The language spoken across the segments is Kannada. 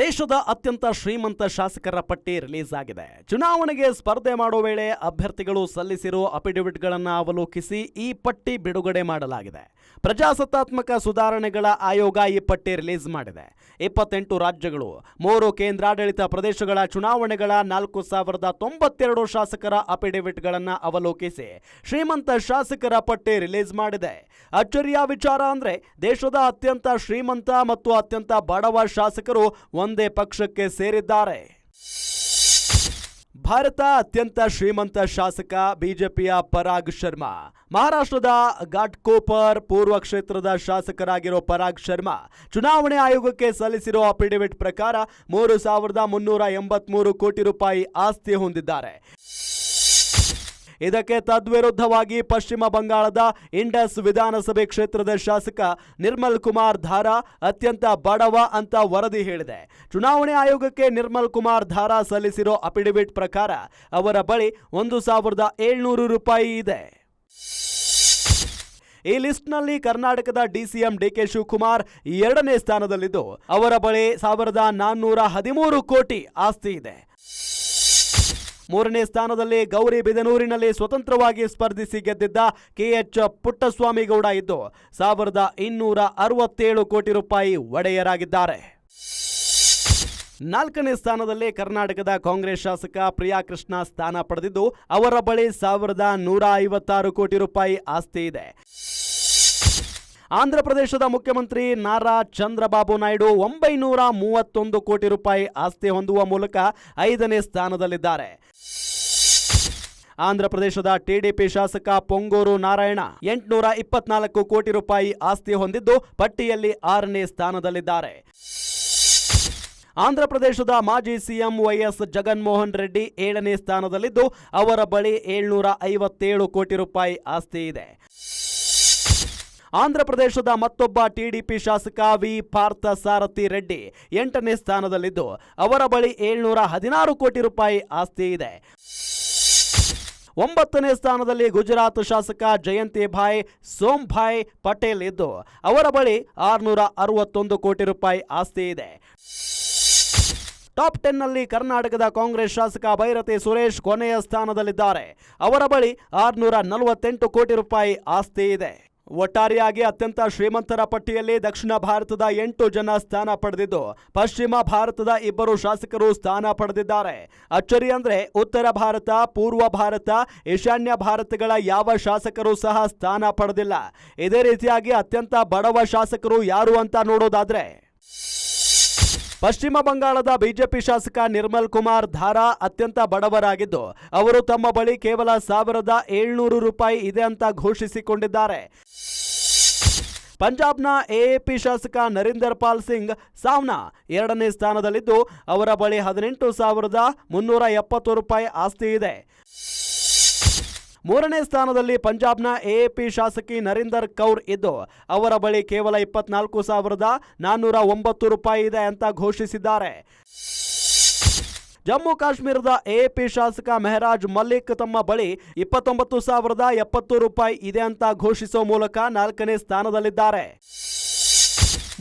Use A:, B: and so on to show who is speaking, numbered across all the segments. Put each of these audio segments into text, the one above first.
A: ದೇಶದ ಅತ್ಯಂತ ಶ್ರೀಮಂತ ಶಾಸಕರ ಪಟ್ಟಿ ರಿಲೀಸ್ ಆಗಿದೆ ಚುನಾವಣೆಗೆ ಸ್ಪರ್ಧೆ ಮಾಡೋ ವೇಳೆ ಅಭ್ಯರ್ಥಿಗಳು ಸಲ್ಲಿಸಿರುವ ಅಫಿಡವಿಟ್ಗಳನ್ನು ಅವಲೋಕಿಸಿ ಈ ಪಟ್ಟಿ ಬಿಡುಗಡೆ ಮಾಡಲಾಗಿದೆ. ಪ್ರಜಾಸತ್ತಾತ್ಮಕ ಸುಧಾರಣೆಗಳ ಆಯೋಗ ಈ ಪಟ್ಟಿ ರಿಲೀಸ್ ಮಾಡಿದೆ. ಇಪ್ಪತ್ತೆಂಟು ರಾಜ್ಯಗಳು, ಮೂರು ಕೇಂದ್ರಾಡಳಿತ ಪ್ರದೇಶಗಳ ಚುನಾವಣೆಗಳ ನಾಲ್ಕು ಸಾವಿರದ ತೊಂಬತ್ತೆರಡು ಶಾಸಕರ ಅಫಿಡವಿಟ್ಗಳನ್ನು ಅವಲೋಕಿಸಿ ಶ್ರೀಮಂತ ಶಾಸಕರ ಪಟ್ಟಿ ರಿಲೀಸ್ ಮಾಡಿದೆ. ಅಚ್ಚರಿಯ ವಿಚಾರ ಅಂದ್ರೆ ದೇಶದ ಅತ್ಯಂತ ಶ್ರೀಮಂತ ಮತ್ತು ಅತ್ಯಂತ ಬಡವ ಶಾಸಕರು ಒಂದೇ ಪಕ್ಷಕ್ಕೆ ಸೇರಿದ್ದಾರೆ. ಭಾರತ ಅತ್ಯಂತ ಶ್ರೀಮಂತ ಶಾಸಕ, ಬಿಜೆಪಿಯ ಪರಾಗ್ ಶರ್ಮಾ. ಮಹಾರಾಷ್ಟ್ರದ ಘಾಟ್ಕೋಪರ್ ಪೂರ್ವ ಕ್ಷೇತ್ರದ ಶಾಸಕರಾಗಿರೋ ಪರಾಗ್ ಶರ್ಮಾ ಚುನಾವಣೆ ಆಯೋಗಕ್ಕೆ ಸಲ್ಲಿಸಿರೋ ಅಫಿಡವಿಟ್ ಪ್ರಕಾರ ಮೂರು ಸಾವಿರದ ಮುನ್ನೂರ ಎಂಬತ್ಮೂರು ಕೋಟಿ ರೂಪಾಯಿ ಆಸ್ತಿ ಹೊಂದಿದ್ದಾರೆ. ಇದಕ್ಕೆ ತದ್ವಿರುದ್ಧವಾಗಿ ಪಶ್ಚಿಮ ಬಂಗಾಳದ ಇಂಡಸ್ ವಿಧಾನಸಭೆ ಕ್ಷೇತ್ರದ ಶಾಸಕ ನಿರ್ಮಲ್ ಕುಮಾರ್ ಧಾರಾ ಅತ್ಯಂತ ಬಡವ ಅಂತ ವರದಿ ಹೇಳಿದೆ. ಚುನಾವಣೆ ಆಯೋಗಕ್ಕೆ ನಿರ್ಮಲ್ ಕುಮಾರ್ ಧಾರಾ ಸಲ್ಲಿಸಿರೋ ಅಫಿಡವಿಟ್ ಪ್ರಕಾರ ಅವರ ಬಳಿ ಒಂದು ಸಾವಿರದ ಏಳ್ನೂರು ರೂಪಾಯಿ ಇದೆ. ಈ ಲಿಸ್ಟ್ನಲ್ಲಿ ಕರ್ನಾಟಕದ ಡಿಸಿಎಂ ಡಿಕೆ ಶಿವಕುಮಾರ್ ಎರಡನೇ ಸ್ಥಾನದಲ್ಲಿದ್ದು, ಅವರ ಬಳಿ ಸಾವಿರದ ನಾನ್ನೂರ ಹದಿಮೂರು ಕೋಟಿ ಆಸ್ತಿ ಇದೆ. ಮೂರನೇ ಸ್ಥಾನದಲ್ಲಿ ಗೌರಿ ಬಿದನೂರಿನಲ್ಲಿ ಸ್ವತಂತ್ರವಾಗಿ ಸ್ಪರ್ಧಿಸಿ ಗೆದ್ದಿದ್ದ ಕೆಎಚ್ ಪುಟ್ಟಸ್ವಾಮಿಗೌಡ ಇದ್ದು ಸಾವಿರದ ಇನ್ನೂರ ಅರವತ್ತೇಳು ಕೋಟಿ ರೂಪಾಯಿ ಒಡೆಯರಾಗಿದ್ದಾರೆ. ನಾಲ್ಕನೇ ಸ್ಥಾನದಲ್ಲಿ ಕರ್ನಾಟಕದ ಕಾಂಗ್ರೆಸ್ ಶಾಸಕ ಪ್ರಿಯಾ ಕೃಷ್ಣ ಸ್ಥಾನ ಪಡೆದಿದ್ದು ಅವರ ಬಳಿ ಸಾವಿರದ ನೂರ ಐವತ್ತಾರು ಕೋಟಿ ರೂಪಾಯಿ ಆಸ್ತಿ ಇದೆ. ಆಂಧ್ರಪ್ರದೇಶದ ಮುಖ್ಯಮಂತ್ರಿ ನಾರಾ ಚಂದ್ರಬಾಬು ನಾಯ್ಡು ಒಂಬೈನೂರ ಮೂವತ್ತೊಂದು ಕೋಟಿ ರೂಪಾಯಿ ಆಸ್ತಿ ಹೊಂದುವ ಮೂಲಕ ಐದನೇ ಸ್ಥಾನದಲ್ಲಿದ್ದಾರೆ. ಆಂಧ್ರಪ್ರದೇಶದ ಟಿಡಿಪಿ ಶಾಸಕ ಪೊಂಗೂರು ನಾರಾಯಣ ಎಂಟುನೂರ ಇಪ್ಪತ್ನಾಲ್ಕು ಕೋಟಿ ರೂಪಾಯಿ ಆಸ್ತಿ ಹೊಂದಿದ್ದು ಪಟ್ಟಿಯಲ್ಲಿ ಆರನೇ ಸ್ಥಾನದಲ್ಲಿದ್ದಾರೆ. ಆಂಧ್ರಪ್ರದೇಶದ ಮಾಜಿ ಸಿಎಂ ವೈಎಸ್ ಜಗನ್ಮೋಹನ್ ರೆಡ್ಡಿ ಏಳನೇ ಸ್ಥಾನದಲ್ಲಿದ್ದು ಅವರ ಬಳಿ ಏಳ್ನೂರ ಐವತ್ತೇಳು ಕೋಟಿ ರೂಪಾಯಿ ಆಸ್ತಿ ಇದೆ. ಆಂಧ್ರಪ್ರದೇಶದ ಮತ್ತೊಬ್ಬ ಟಿಡಿಪಿ ಶಾಸಕ ವಿ ಪಾರ್ಥ ಸಾರಥಿ ರೆಡ್ಡಿ ಎಂಟನೇ ಸ್ಥಾನದಲ್ಲಿದ್ದು ಅವರ ಬಳಿ ಏಳ್ನೂರ ಹದಿನಾರು ಕೋಟಿ ರೂಪಾಯಿ ಆಸ್ತಿ ಇದೆ. ಒಂಬತ್ತನೇ ಸ್ಥಾನದಲ್ಲಿ ಗುಜರಾತ್ ಶಾಸಕ ಜಯಂತಿ ಭಾಯ್ ಸೋಮ್ಭಾಯ್ ಪಟೇಲ್ ಇದ್ದು, ಅವರ ಬಳಿ ಆರುನೂರ ಅರವತ್ತೊಂದು ಕೋಟಿ ರೂಪಾಯಿ ಆಸ್ತಿ ಇದೆ. ಟಾಪ್ ಟೆನ್ನಲ್ಲಿ ಕರ್ನಾಟಕದ ಕಾಂಗ್ರೆಸ್ ಶಾಸಕ ಭೈರತಿ ಸುರೇಶ್ ಕೊನೆಯ ಸ್ಥಾನದಲ್ಲಿದ್ದಾರೆ. ಅವರ ಬಳಿ ಆರುನೂರ ನಲವತ್ತೆಂಟು ಕೋಟಿ ರೂಪಾಯಿ ಆಸ್ತಿ ಇದೆ. ಒಟ್ಟಾರೆಯಾಗಿ ಅತ್ಯಂತ ಶ್ರೀಮಂತರ ಪಟ್ಟಿಯಲ್ಲಿ ದಕ್ಷಿಣ ಭಾರತದ ಎಂಟು ಜನ ಸ್ಥಾನ ಪಡೆದಿದ್ದು, ಪಶ್ಚಿಮ ಭಾರತದ ಇಬ್ಬರು ಶಾಸಕರು ಸ್ಥಾನ ಪಡೆದಿದ್ದಾರೆ. ಅಚ್ಚರಿ ಅಂದ್ರೆ ಉತ್ತರ ಭಾರತ, ಪೂರ್ವ ಭಾರತ, ಈಶಾನ್ಯ ಭಾರತಗಳ ಯಾವ ಶಾಸಕರು ಸಹ ಸ್ಥಾನ ಪಡೆದಿಲ್ಲ. ಇದೇ ರೀತಿಯಾಗಿ ಅತ್ಯಂತ ಬಡವ ಶಾಸಕರು ಯಾರು ಅಂತ ನೋಡೋದಾದ್ರೆ, ಪಶ್ಚಿಮ ಬಂಗಾಳದ ಬಿಜೆಪಿ ಶಾಸಕ ನಿರ್ಮಲ್ ಕುಮಾರ್ ಧಾರಾ ಅತ್ಯಂತ ಬಡವರಾಗಿದ್ದು, ಅವರು ತಮ್ಮ ಬಳಿ ಕೇವಲ ಸಾವಿರದ ಏಳ್ನೂರು ರೂಪಾಯಿ ಇದೆ ಅಂತ ಘೋಷಿಸಿಕೊಂಡಿದ್ದಾರೆ. ಪಂಜಾಬ್ನ ಎಎಪಿ ಶಾಸಕ ನರೀಂದರ್ ಪಾಲ್ ಸಿಂಗ್ ಸಾವ್ನಾ ಎರಡನೇ ಸ್ಥಾನದಲ್ಲಿದ್ದು, ಅವರ ಬಳಿ ಹದಿನೆಂಟು ಸಾವಿರದ ಮುನ್ನೂರ ಎಪ್ಪತ್ತು ರೂಪಾಯಿ ಆಸ್ತಿ ಇದೆ. ಮೂರನೇ ಸ್ಥಾನದಲ್ಲಿ ಪಂಜಾಬ್ನ ಎಎಪಿ ಶಾಸಕಿ ನರೀಂದರ್ ಕೌರ್ ಇದ್ದು, ಅವರ ಬಳಿ ಕೇವಲ ಇಪ್ಪತ್ನಾಲ್ಕು ಸಾವಿರದ ನಾನ್ನೂರ ಒಂಬತ್ತು ರೂಪಾಯಿ ಇದೆ ಅಂತ ಘೋಷಿಸಿದ್ದಾರೆ. ಜಮ್ಮು ಕಾಶ್ಮೀರದ ಎಪಿ ಶಾಸಕ ಮೆಹರಾಜ್ ಮಲ್ಲಿಕ್ ತಮ್ಮ ಬಳಿ ಇಪ್ಪತ್ತೊಂಬತ್ತು ಸಾವಿರದ ಎಪ್ಪತ್ತು ರೂಪಾಯಿ ಇದೆ ಅಂತ ಘೋಷಿಸುವ ಮೂಲಕ ನಾಲ್ಕನೇ ಸ್ಥಾನದಲ್ಲಿದ್ದಾರೆ.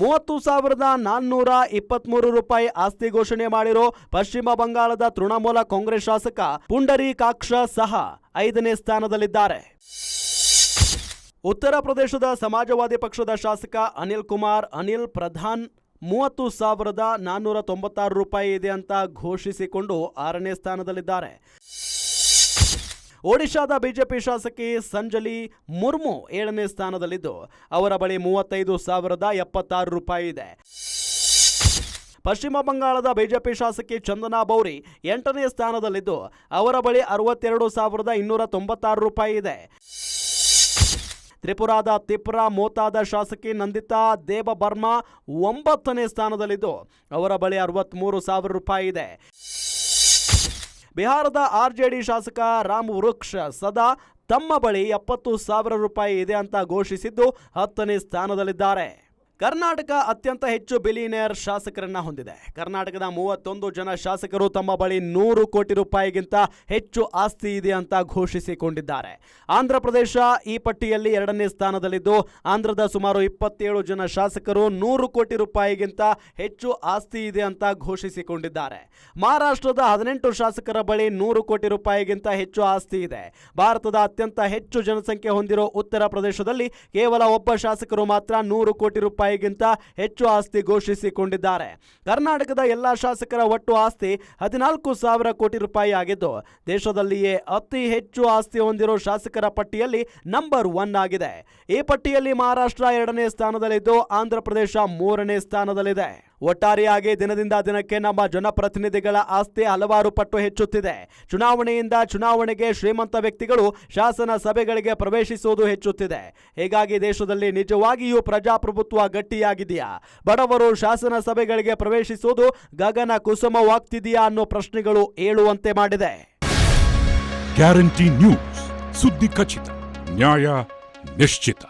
A: ಮೂವತ್ತು ಸಾವಿರದ ನಾನ್ನೂರ ಇಪ್ಪತ್ಮೂರು ರೂಪಾಯಿ ಆಸ್ತಿ ಘೋಷಣೆ ಮಾಡಿರೋ ಪಶ್ಚಿಮ ಬಂಗಾಳದ ತೃಣಮೂಲ ಕಾಂಗ್ರೆಸ್ ಶಾಸಕ ಪುಂಡರೀಕಾಕ್ಷ ಸಹ ಐದನೇ ಸ್ಥಾನದಲ್ಲಿದ್ದಾರೆ. ಉತ್ತರ ಪ್ರದೇಶದ ಸಮಾಜವಾದಿ ಪಕ್ಷದ ಶಾಸಕ ಅನಿಲ್ ಕುಮಾರ್, ಅನಿಲ್ ಪ್ರಧಾನ್ ಮೂವತ್ತು ಸಾವಿರದ ನಾನ್ನೂರ ತೊಂಬತ್ತಾರು ರೂಪಾಯಿ ಇದೆ ಅಂತ ಘೋಷಿಸಿಕೊಂಡು ಆರನೇ ಸ್ಥಾನದಲ್ಲಿದ್ದಾರೆ. ಒಡಿಶಾದ ಬಿಜೆಪಿ ಶಾಸಕಿ ಸಂಜಲಿ ಮುರ್ಮು ಏಳನೇ ಸ್ಥಾನದಲ್ಲಿದ್ದು, ಅವರ ಬಳಿ ಮೂವತ್ತೈದು ಸಾವಿರದ ಎಪ್ಪತ್ತಾರು ರೂಪಾಯಿ ಇದೆ. ಪಶ್ಚಿಮ ಬಂಗಾಳದ ಬಿಜೆಪಿ ಶಾಸಕಿ ಚಂದನಾ ಬೌರಿ ಎಂಟನೇ ಸ್ಥಾನದಲ್ಲಿದ್ದು, ಅವರ ಬಳಿ ಅರವತ್ತೆರಡು ಸಾವಿರದ ಇನ್ನೂರ ತೊಂಬತ್ತಾರು ರೂಪಾಯಿ ಇದೆ. ತ್ರಿಪುರಾದ ತಿಪ್ರಾ ಮೋತಾದ ಶಾಸಕಿ ನಂದಿತಾ ದೇವಬರ್ಮಾ ಒಂಬತ್ತನೇ ಸ್ಥಾನದಲ್ಲಿದ್ದು, ಅವರ ಬಳಿ ಅರವತ್ತ್ಮೂರು ಸಾವಿರ ರೂಪಾಯಿ ಇದೆ. ಬಿಹಾರದ ಆರ್ಜೆಡಿ ಶಾಸಕ ರಾಮ್ ವೃಕ್ಷ ಸದಾ ತಮ್ಮ ಬಳಿ ಎಪ್ಪತ್ತು ಸಾವಿರ ರೂಪಾಯಿ ಇದೆ ಅಂತ ಘೋಷಿಸಿದ್ದು, ಹತ್ತನೇ ಸ್ಥಾನದಲ್ಲಿದ್ದಾರೆ. ಕರ್ನಾಟಕ ಅತ್ಯಂತ ಹೆಚ್ಚು ಬಿಲಿಯನೇರ್ ಶಾಸಕರನ್ನ ಹೊಂದಿದೆ. ಕರ್ನಾಟಕದ ಮೂವತ್ತೊಂದು ಜನ ಶಾಸಕರು ತಮ್ಮ ಬಳಿ ನೂರು ಕೋಟಿ ರೂಪಾಯಿಗಿಂತ ಹೆಚ್ಚು ಆಸ್ತಿ ಇದೆ ಅಂತ ಘೋಷಿಸಿಕೊಂಡಿದ್ದಾರೆ. ಆಂಧ್ರ ಪ್ರದೇಶ ಈ ಪಟ್ಟಿಯಲ್ಲಿ ಎರಡನೇ ಸ್ಥಾನದಲ್ಲಿದ್ದು, ಆಂಧ್ರದ ಸುಮಾರು ಇಪ್ಪತ್ತೇಳು ಜನ ಶಾಸಕರು ನೂರು ಕೋಟಿ ರೂಪಾಯಿಗಿಂತ ಹೆಚ್ಚು ಆಸ್ತಿ ಇದೆ ಅಂತ ಘೋಷಿಸಿಕೊಂಡಿದ್ದಾರೆ. ಮಹಾರಾಷ್ಟ್ರದ ಹದಿನೆಂಟು ಶಾಸಕರ ಬಳಿ ನೂರು ಕೋಟಿ ರೂಪಾಯಿಗಿಂತ ಹೆಚ್ಚು ಆಸ್ತಿ ಇದೆ. ಭಾರತದ ಅತ್ಯಂತ ಹೆಚ್ಚು ಜನಸಂಖ್ಯೆ ಹೊಂದಿರೋ ಉತ್ತರ ಪ್ರದೇಶದಲ್ಲಿ ಕೇವಲ ಒಬ್ಬ ಶಾಸಕರು ಮಾತ್ರ ನೂರು ಕೋಟಿ ರೂಪಾಯಿಗಿಂತ ಹೆಚ್ಚು ಆಸ್ತಿ ಘೋಷಿಸಿಕೊಂಡಿದ್ದಾರೆ. ಕರ್ನಾಟಕದ ಎಲ್ಲ ಶಾಸಕರ ಒಟ್ಟು ಆಸ್ತಿ ಹದಿನಾಲ್ಕು ಸಾವಿರ ಕೋಟಿ ರೂಪಾಯಿ ಆಗಿದ್ದು, ದೇಶದಲ್ಲಿಯೇ ಅತಿ ಹೆಚ್ಚು ಆಸ್ತಿ ಹೊಂದಿರೋ ಶಾಸಕರ ಪಟ್ಟಿಯಲ್ಲಿ ನಂಬರ್ ಒನ್ ಆಗಿದೆ. ಈ ಪಟ್ಟಿಯಲ್ಲಿ ಮಹಾರಾಷ್ಟ್ರ ಎರಡನೇ ಸ್ಥಾನದಲ್ಲಿದ್ದು ಆಂಧ್ರ ಪ್ರದೇಶ ಮೂರನೇ ಸ್ಥಾನದಲ್ಲಿದೆ. ಒಟ್ಟಾರೆಯಾಗಿ ದಿನದಿಂದ ದಿನಕ್ಕೆ ನಮ್ಮ ಜನಪ್ರತಿನಿಧಿಗಳ ಆಸ್ತಿ ಹಲವಾರು ಪಟ್ಟು ಹೆಚ್ಚುತ್ತಿದೆ. ಚುನಾವಣೆಯಿಂದ ಚುನಾವಣೆಗೆ ಶ್ರೀಮಂತ ವ್ಯಕ್ತಿಗಳು ಶಾಸನ ಸಭೆಗಳಿಗೆ ಪ್ರವೇಶಿಸುವುದು ಹೆಚ್ಚುತ್ತಿದೆ. ಹೀಗಾಗಿ ದೇಶದಲ್ಲಿ ನಿಜವಾಗಿಯೂ ಪ್ರಜಾಪ್ರಭುತ್ವ ಗಟ್ಟಿಯಾಗಿದೆಯಾ? ಬಡವರು ಶಾಸನ ಸಭೆಗಳಿಗೆ ಪ್ರವೇಶಿಸುವುದು ಗಗನ ಕುಸುಮವಾಗ್ತಿದೆಯಾ ಅನ್ನೋ ಪ್ರಶ್ನೆಗಳು ಏಳುವಂತೆ ಮಾಡಿದೆ.
B: ಗ್ಯಾರಂಟಿ ನ್ಯೂಸ್ ಸುದ್ದಿ ಖಚಿತ, ನ್ಯಾಯ ನಿಶ್ಚಿತ.